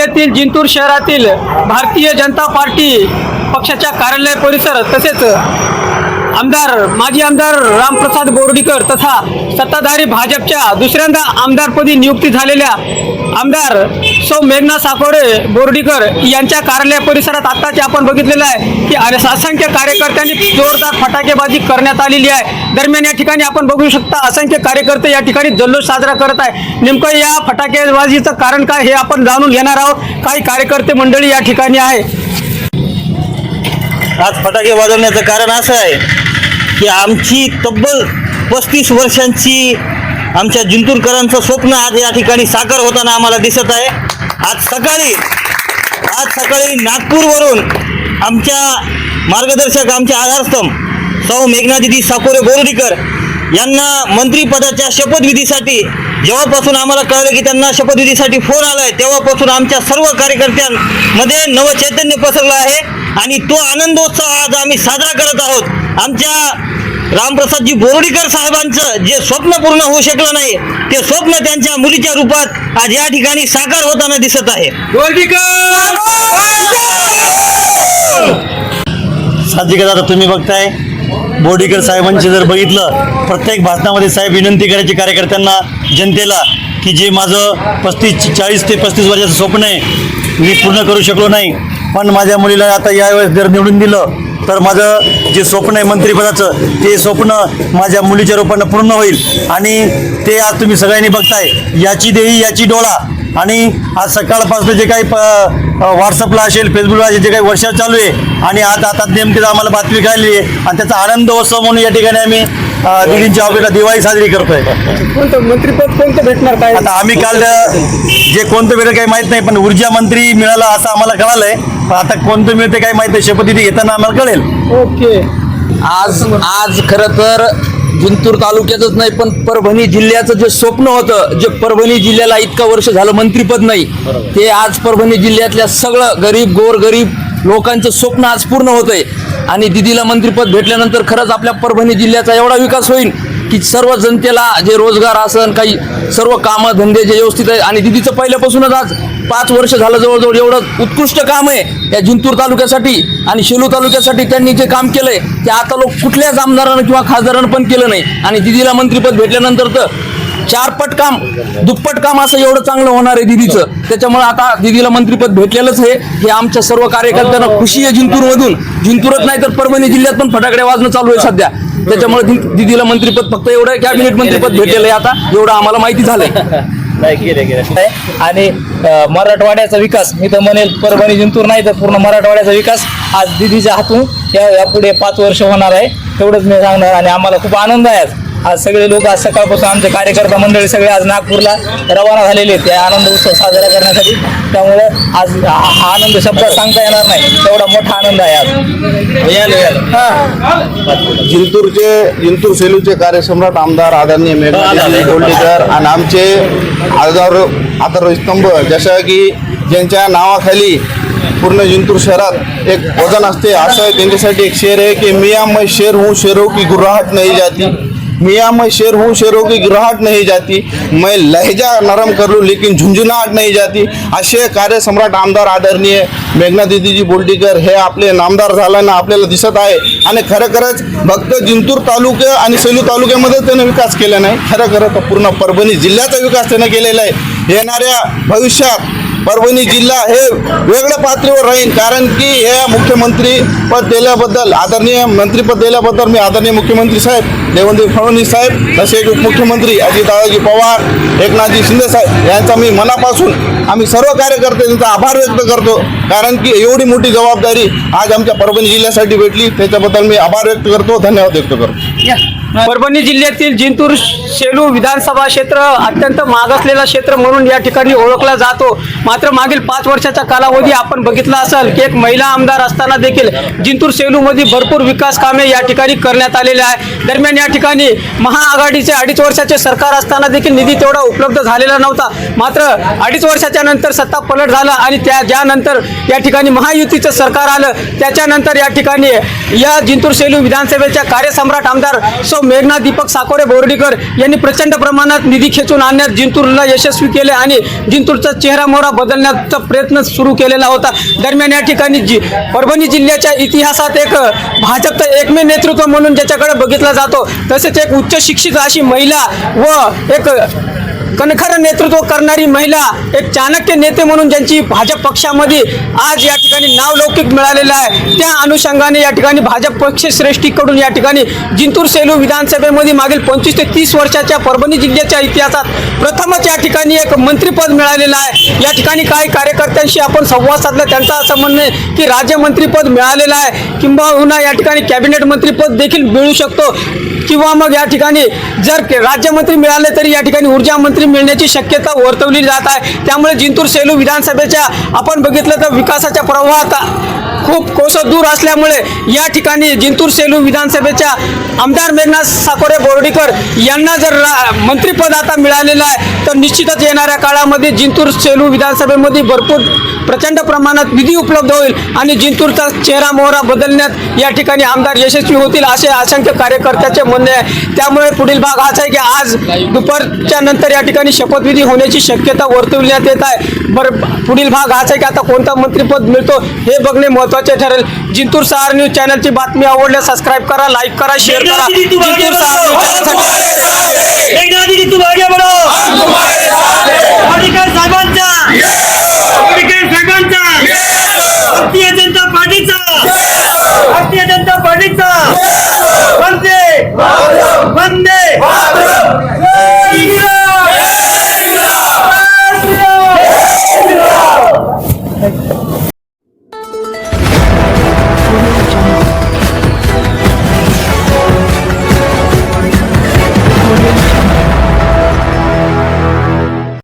जिल्ह्यातील जिंतूर शहरातील भारतीय जनता पार्टी पक्षाच्या कार्यालय परिसर तसेच आमदार माजी आमदार रामप्रसाद बोर्डीकर तथा सत्ताधारी भाजपच्या दुसऱ्यांदा आमदारपदी नियुक्ती झालेल्या आमदार सौ मेघना साकोरे बोर्डीकर यांच्या कार्यालय परिसरात आत्ताच आपण बघितलेलं आहे की असंख्य कार्यकर्त्यांनी जोरदार फटाकेबाजी करण्यात आलेली आहे. दरम्यान या ठिकाणी आपण बघू शकता असंख्य कार्यकर्ते या ठिकाणी जल्लोष साजरा करत आहे. नेमकं या फटाकेबाजीचं कारण काय हे आपण जाणून घेणार आहोत. काही कार्यकर्ते मंडळी या ठिकाणी आहे. आज फटाके वाजवण्याचं कारण असं आहे की आमची तब्बल पस्तीस वर्षांची आमच्या जिंतूरकरांचं स्वप्न आज या ठिकाणी साकार होताना आम्हाला दिसत आहे. आज सकाळी आज सकाळी नागपूरवरून आमच्या मार्गदर्शक आमचे आधारस्तंभ सौ मेघनादिदी साकोरे बोर्डीकर यांना मंत्रिपदाच्या शपथविधीसाठी जेव्हापासून आम्हाला कळलं की त्यांना शपथविधीसाठी फोन आला आहे तेव्हापासून आमच्या सर्व कार्यकर्त्यांमध्ये नवचैतन्य पसरलं आहे. आणि तो आनंदोत्सव आज आम्ही साजरा करत आहोत. आमच्या रामप्रसादजी बोर्डीकर साहेबांचं जे स्वप्न पूर्ण होऊ शकलं नाही ते स्वप्न त्यांच्या मुलीच्या रूपात आज या ठिकाणी साकार होताना दिसत आहे. साहजिकच आता तुम्ही बघताय बोर्डीकर साहेबांचे जर बघितलं प्रत्येक भाषणामध्ये साहेब विनंती करायची कार्यकर्त्यांना जनतेला की जे माझं पस्तीस चाळीस ते पस्तीस वर्षाचं स्वप्न आहे मी पूर्ण करू शकलो नाही. पण माझ्या मुलीला आता यावेळेस जर निवडून दिलं तर माझं जे स्वप्न आहे मंत्रिपदाचं ते स्वप्न माझ्या मुलीच्या रूपानं पूर्ण होईल. आणि ते आज तुम्ही सगळ्यांनी बघताय. याची देही याची डोळा. आणि आज सकाळपासून जे काही प व्हॉट्सअपला असेल फेसबुकला असेल जे काही वर्षा चालू आहे आणि आज आता नेमकीच आम्हाला बातमी कळली आहे. आणि त्याचा आनंद उत्सव म्हणून या ठिकाणी आम्ही दिदींच्या ऑफिसला दिवाळी साजरी करतोय. कोणतं मंत्रिपद कोणतं भेटणार काय? आता आम्ही काल जे कोणतं वेळ काही माहीत नाही पण ऊर्जा मंत्री मिळाला असं आम्हाला कळालंय. पण आता कोणतं मिळते काही माहीत नाही शपथविधी घेताना आम्हाला कळेल. ओके. आज आज खरं तर जिंतूर तालुक्यातच नाही पण परभणी जिल्ह्याचं जे स्वप्न होतं जे परभणी जिल्ह्याला इतकं वर्ष झालं मंत्रिपद नाही ते आज परभणी जिल्ह्यातल्या सगळं गरीब गोर गरीब लोकांचं स्वप्न आज पूर्ण होतंय. आणि दिदीला मंत्रिपद भेटल्यानंतर खरंच आपल्या परभणी जिल्ह्याचा एवढा विकास होईल की सर्व जनतेला जे रोजगार असन काही सर्व कामं धंदे जे व्यवस्थित आहे आणि दिदीचं पहिल्यापासूनच आज पाच वर्ष झालं जवळजवळ एवढं उत्कृष्ट काम आहे. या जिंतूर तालुक्यासाठी आणि शेलू तालुक्यासाठी त्यांनी जे काम केलंय ते आता लोक कुठल्याच आमदारानं किंवा खासदारानं पण केलं नाही. आणि दिदीला मंत्रिपद भेटल्यानंतर तर चारपट काम दुप्पट काम असं एवढं चांगलं होणार आहे दिदीचं. त्याच्यामुळे आता दिदीला मंत्रिपद भेटलेलंच आहे. हे आमच्या सर्व कार्यकर्त्यांना खुशी आहे जिंतूरमधून. जिंतूरच नाही तर परभणी जिल्ह्यात पण फटाकडे वाजणं चालू आहे सध्या. त्याच्यामुळे दिदीला मंत्रीपद फक्त एवढं कॅबिनेट मंत्रीपद भेटलेलं आहे आता. एवढं आम्हाला माहिती झालंय. आणि मराठवाड्याचा विकास मी तर म्हणेल परभणी जिंतूर नाही तर पूर्ण मराठवाड्याचा विकास आज दिदीच्या हातून या पुढे पाच वर्ष होणार आहे. तेवढंच मी सांगणार आणि आम्हाला खूप आनंद आहे आज. सगळे लोक आज सकाळपासून आमचे कार्यकर्ता मंडळी सगळे आज नागपूरला रवाना झालेले आहेत. त्या आनंद उत्सव साजरा करण्यासाठी. त्यामुळे आज हा हा आनंद शब्दात सांगता येणार नाही. तेवढा मोठा आनंद आहे आज. जिंतूरचे जिंतूर सेलूचे कार्यसम्राट आमदार आदरणीय कोल्डीकर आणि आमचे आधार आधारस्तंभ जसं की ज्यांच्या नावाखाली पूर्ण जिंतूर शहरात एक वजन असते असं त्यांच्यासाठी एक शेर आहे की मियाँ मैं शेर हूँ शेरों की गुर्राहट नहीं जाती. मियाँ मैं शेर हूँ शेरों की गिराहट नहीं जाती। मैं लहजा नरम कर लूँ लेकिन झुंझुनाहट नहीं जाती। असे कार्यसम्राट आमदार आदरणीय मेघना दिदीजी बोलटीकर हे आपले नामदार झाल्यानं आपल्याला दिसत आहे. आणि खरं खरंच फक्त जिंतूर तालुका आणि सेलू तालुक्यामध्ये त्यानं विकास केला नाही. खरं खरं तर पूर्ण परभणी जिल्ह्याचा विकास त्यानं केलेला आहे. येणाऱ्या भविष्यात परभणी जिल्हा हे वेगळ्या पातळीवर राहील कारण की हे मुख्यमंत्री पद दिल्याबद्दल आदरणीय मंत्रीपद दिल्याबद्दल मी आदरणीय मुख्यमंत्री साहेब देवेंद्र फडणवीस साहेब तसेच उपमुख्यमंत्री अजितदादाजी पवार एकनाथजी शिंदे साहेब यांचा मी मनापासून आम्ही सर्व कार्यकर्ते त्यांचा आभार व्यक्त करतो. कारण की एवढी मोठी जबाबदारी आज आमच्या परभणी जिल्ह्यासाठी भेटली त्याच्याबद्दल मी आभार व्यक्त करतो धन्यवाद व्यक्त करतो. परभणी जिल्ह्यातील जिंतूर सेलू विधानसभा क्षेत्र अत्यंत मागासलेला क्षेत्र म्हणून या ठिकाणी ओळखला जातो. मात्र मागील पाच वर्षाचा कालावधी आपण बघितला असेल की एक महिला आमदार असताना देखील जिंतूर सेलूमध्ये भरपूर विकास कामे या ठिकाणी करण्यात आलेले आहे दरम्यान या ठिकाणी महाआघाडीचे अडीच वर्षाचे सरकार असताना देखील निधी तेवढा उपलब्ध झालेला नव्हता. मात्र अडीच वर्षाच्या नंतर सत्ता पलट झाला आणि त्या ज्यानंतर या ठिकाणी महायुतीचं सरकार आलं त्याच्यानंतर या ठिकाणी या जिंतूर सेलू विधानसभेच्या कार्यसम्राट आमदार सौ सौ मेघना दीपक साकोरे बोर्डीकर यांनी प्रचंड प्रमाणात निधी खेचून आणण्यात जिंतूरला यशस्वी केले आणि जिंतूरचा चेहरा मोहरा बदलण्याचा प्रयत्न सुरू केलेला होता. दरम्यान या ठिकाणी जी परभणी जिल्ह्याच्या इतिहासात एक भाजपचं एकमेव नेतृत्व म्हणून ज्याच्याकडे बघितला जातो तसेच एक उच्च शिक्षित अशी महिला व एक कणखर नेतृत्व करणारी महिला एक चाणक्य नेते म्हणून ज्यांची भाजप पक्षामध्ये आज या ठिकाणी नावलौकिक मिळालेलं आहे त्या अनुषंगाने या ठिकाणी भाजप पक्षश्रेष्ठीकडून या ठिकाणी जिंतूर सेलू विधानसभेमध्ये मागील पंचवीस ते तीस वर्षाच्या परभणी जिल्ह्याच्या इतिहासात प्रथमच या ठिकाणी एक मंत्रीपद मिळालेलं आहे. या ठिकाणी काही कार्यकर्त्यांशी आपण संवाद साधला. त्यांचा असं म्हणणं आहे की राज्यमंत्रीपद मिळालेलं आहे. किंबहुना या ठिकाणी कॅबिनेट मंत्रीपद देखील मिळू शकतो. किंवा मग या ठिकाणी जर के- राज्यमंत्री मिळाले तरी या ठिकाणी ऊर्जा मंत्री मिळण्याची शक्यता वर्तवली जात आहे. त्यामुळे जिंतूर सेलू विधानसभेच्या आपण बघितलं तर विकासाच्या प्रवाहात खूप कोसं दूर असल्यामुळे या ठिकाणी जिंतूर सेलू विधानसभेच्या आमदार मेघनाथ साकोरे बोर्डीकर यांना जर रा- मंत्रिपद आता मिळालेलं आहे तर निश्चितच येणाऱ्या काळामध्ये जिंतूर सेलू विधानसभेमध्ये भरपूर प्रचंड प्रमाणात निधी उपलब्ध होईल आणि जिंतूरचा चेहरा मोहरा बदलण्यात या ठिकाणी आमदार यशस्वी होतील असे असंख्य कार्यकर्त्याचे म्हणणे आहे. त्यामुळे पुढील भाग हाच आहे की आज दुपारच्या नंतर या ठिकाणी शपथविधी होण्याची शक्यता वर्तवण्यात येत आहे. बरं पुढील भाग हाच आहे की आता कोणता मंत्रिपद मिळतो हे बघणे महत्त्वाचे ठरेल. जिंतूर सहार न्यूज चॅनलची बातमी आवडल्यास सबस्क्राईब करा लाईक करा शेअर करा. जिंतूर सहार न्यूज चॅनलसाठी